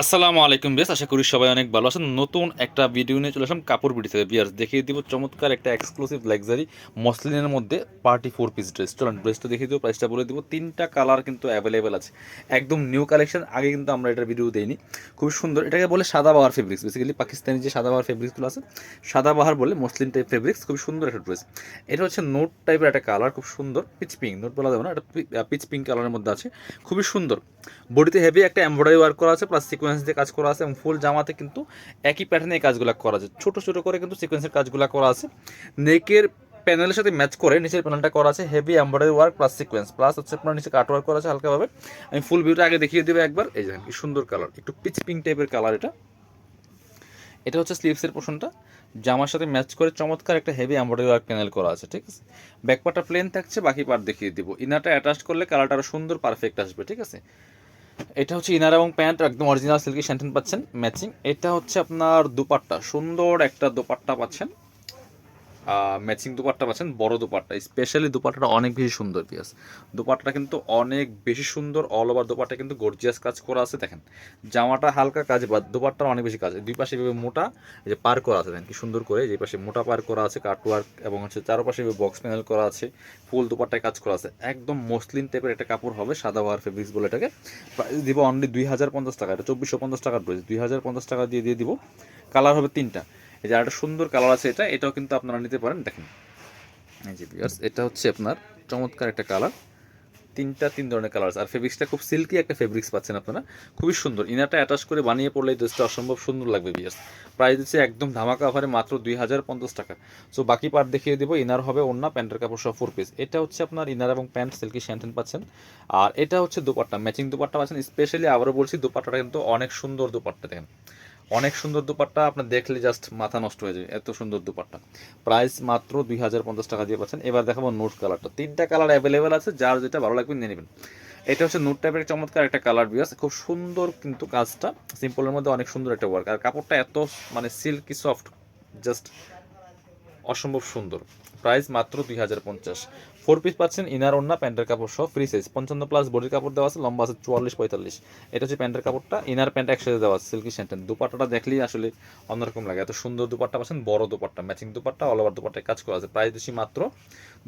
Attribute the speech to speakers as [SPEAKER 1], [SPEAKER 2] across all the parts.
[SPEAKER 1] আসসালামু আলাইকুম বেশ আশা করি সবাই অনেক ভালো আছেন। নতুন একটা ভিডিও নিয়ে চলে আসলাম কাপড় বিড়ি থেকে বিয়ার্স দেখিয়ে দিব চমৎকার একটা এক্সক্লুসিভ লাক্সারি মসলিনের মধ্যে পার্টি ফোর পিস ড্রেস চলেন ড্রেসটা দেখিয়ে দিব প্রাইসটা বলে দিব। তিনটা কালার কিন্তু অ্যাভেলেবেল আছে। একদম নিউ কালেকশন আগে কিন্তু আমরা এটার ভিডিও দেইনি। খুব সুন্দর, এটাকে বলে সাদাবাহার ফেব্রিক্স বেসিক্যালি পাকিস্তানি যে সাদাবাহার ফেব্রিক্সগুলো আছে সাদাবাহার বলে মসলিন টাইপ ফেব্রিক্স খুব সুন্দর একটা ড্রেস এটা হচ্ছে নোট টাইপের একটা কালার খুব সুন্দর। পিচ পিঙ্ক নোট বলা যাবে না, এটা পিচ পিঙ্ক কালারের মধ্যে আছে। খুবই সুন্দর। বডিতে হেভি একটা এমব্রয়ডারি ওয়ার্ক করা আছে প্লাস সিকোয়েন্স দিয়ে কাজ করা আছে এবং ফুল জামাতে কিন্তু একই প্যাটার্নে কাজগুলো করা আছে। ছোট ছোট করে কিন্তু সিকোয়েন্সের কাজগুলো করা আছে। নেকের প্যানেলের সাথে ম্যাচ করে নিচের প্যানেলটা করা আছে heavy embroidery work plus sequence plus হচ্ছে আপনার নিচে কাট ওয়ার্ক করা আছে হালকাভাবে। আমি ফুল ভিউটা আগে দেখিয়ে দেবো একবার। এই দেখেন, কি সুন্দর কালার একটু পিচ পিঙ্ক টাইপের কালার এটা। এটা হচ্ছে স্লিভসের পোর্শনটা জামার সাথে ম্যাচ করে চমৎকার একটা হেভি এমব্রয়ডারি ওয়ার্ক প্যানেল করা আছে, ঠিক আছে? ব্যাক ব্যাকপার্টটা প্লেন থাকছে, বাকি পার্ট দেখিয়ে দিব। ইনারটা অ্যাটাচ করলে কালারটা আরও সুন্দর পারফেক্ট আসবে, ঠিক আছে? এটা হচ্ছে ইনার এবং প্যান্ট একদম অরিজিনাল সিল্কি স্যান্টেন পাচ্ছেন ম্যাচিং এটা হচ্ছে আপনার দুপাট্টা, সুন্দর একটা দুপাট্টা পাচ্ছেন। ম্যাচিং দুপাট্টা পাচ্ছেন, বড় দুপাট্টা। স্পেশালি দুপাট্টাটা অনেক বেশি সুন্দর পিয়াস দুপাট্টাটা কিন্তু অনেক বেশি সুন্দর অল ওভার দুপাট্টা কিন্তু গর্জিয়াস কাজ করা আছে, দেখেন। জামাটা হালকা কাজ বা দুপাট্টা অনেক বেশি কাজ। দুই পাশে এভাবে মোটা যে পার করা আছে, দেখেন কি সুন্দর করে, যে পাশে মোটা পার করা আছে কাটওয়ার্ক এবং হচ্ছে চারপাশে বক্স প্যানেল করা আছে ফুল দুপাট্টায় কাজ করা আছে। একদম মসলিন টাইপের একটা কাপড় হবে, সাদা ওয়ার ফেব্রিক্স বলে এটাকে। প্রাইস দিব অনলি দুই হাজার পঞ্চাশ টাকা, এটা চব্বিশশো পঞ্চাশ টাকার ড্রেস দুই হাজার পঞ্চাশ টাকা দিয়ে দিয়ে দিব। কালার হবে তিনটা। এই যে একটা সুন্দর কালার আছে এটা, এটাও কিন্তু আপনারা নিতে পারেন। দেখেন। এই যে বিয়ার্স এটা হচ্ছে আপনার চমৎকার একটা কালার তিনটা, তিন ধরনের কালার আছে আর ফেব্রিক্সটা খুব সিল্কি একটা ফেব্রিক্স পাচ্ছেন আপনারা। খুবই সুন্দর। ইনারটা অ্যাটাচ করে বানিয়ে পড়লে ড্রেসটা অসম্ভব সুন্দর লাগবে বিয়ার্স প্রাইস দিচ্ছে একদম ধামাকা অফারে মাত্র দুই হাজার পঞ্চাশ টাকা। সো বাকি পার্ট দেখিয়ে দেবো। ইনার হবে অন্য প্যান্টের কাপড় সহ ফোর পিস এটা হচ্ছে আপনার ইনার এবং প্যান্ট সিল্কি শ্যান্টেন পাচ্ছেন। আর এটা হচ্ছে দুপাট্টা। ম্যাচিং দুপাট্টা পাচ্ছেন। স্পেশালি আবারও বলছি, দুপাট্টাটা কিন্তু অনেক সুন্দর দুপাট্টা, দেখেন। অনেক সুন্দর দুপাট্টা আপনার দেখলে জাস্ট মাথা নষ্ট হয়ে যাবে, এত সুন্দর দুপাট্টা। প্রাইস মাত্র দুই হাজার পঞ্চাশ টাকা দিয়ে পাচ্ছেন। এবার দেখাবো নোট কালারটা তিনটা কালার অ্যাভেলেবেল আছে, যার যেটা ভালো লাগবে নিয়ে নেবেন। এটা হচ্ছে নোট টাইপের চমৎকার একটা কালার বিয়াস খুব সুন্দর কিন্তু কাজটা। সিম্পলের মধ্যে অনেক সুন্দর একটা ওয়ার্ক আর কাপড়টা এত মানে সিল্কি সফট জাস্ট অসম্ভব সুন্দর। প্রাইস মাত্র দুই হাজার পঞ্চাশ। ফোর পিস পাচ্ছেন ইনার ওন্না প্যান্টের কাপড় সহ ফ্রি সাইজ পঞ্চান্ন প্লাস বডির কাপড় দেওয়া আছে, লম্বা আছে চুয়াল্লিশ, পঁয়তাল্লিশ। এটা হচ্ছে প্যান্টের কাপড়টা। ইনার প্যান্ট একসাথে দেওয়া আছে সিল্কি স্যান্টেন দুপাট্টাটা দেখলেই আসলে অন্যরকম লাগে। এত সুন্দর দুপাট্টা পাচ্ছেন, বড় dupatta matching dupatta all over দুপাট্টায় কাজ করা আছে। প্রাইস বেশি মাত্র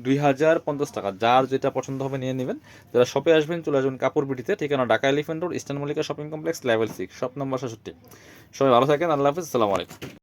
[SPEAKER 1] দুই হাজার পঞ্চাশ টাকা। যার যেটা পছন্দ হবে নিয়ে নেবেন। যারা শপে আসবেন, চলে আসবেন কাপড় বিটিতে। ঠিকানা Dhaka Elephant Road, Eastern Mallika shopping complex, level six, shop number সাতষট্টি। সবাই ভালো থাকেন, আল্লাহ হাফিজ, আসসালামু আলাইকুম।